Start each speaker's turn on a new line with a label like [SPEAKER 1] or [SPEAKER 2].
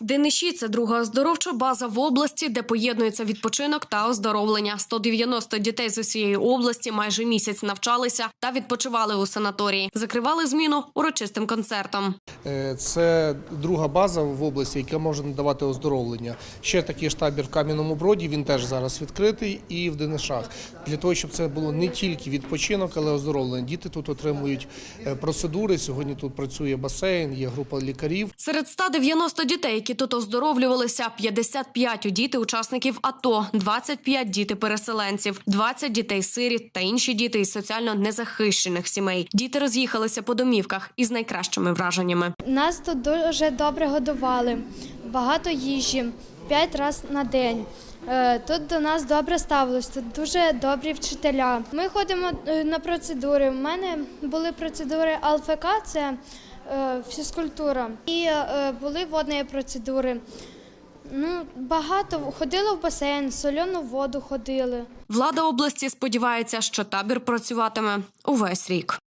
[SPEAKER 1] Дениші це друга оздоровча база в області, де поєднується відпочинок та оздоровлення. 190 дітей з усієї області майже місяць навчалися та відпочивали у санаторії. Закривали зміну урочистим концертом.
[SPEAKER 2] Е, Це друга база в області, яка може надавати оздоровлення. Ще такий ж табір в Кам'яному Броді. Він теж зараз відкритий і в Денишах. Для того, щоб це було не тільки відпочинок, але оздоровлення. Діти тут отримують е, процедури. Сьогодні тут працює басейн, є група лікарів.
[SPEAKER 1] Серед 190 дітей, які тут оздоровлювалися, 55 – діти учасників АТО, 25 – діти переселенців, 20 дітей сиріт та інші діти із соціально незахищених сімей. Діти роз'їхалися по домівках із найкращими враженнями.
[SPEAKER 3] Нас тут дуже добре годували, багато їжі, п'ять разів на день. Е, Тут до нас добре ставилось, тут дуже добрі вчителя. Ми ходимо е, на процедури. У мене були процедури АЛФК, це е, фізкультура, і були водні процедури. Ну, багато ходили в басейн, соляну воду ходили.
[SPEAKER 1] Влада області сподівається, що табір працюватиме увесь рік.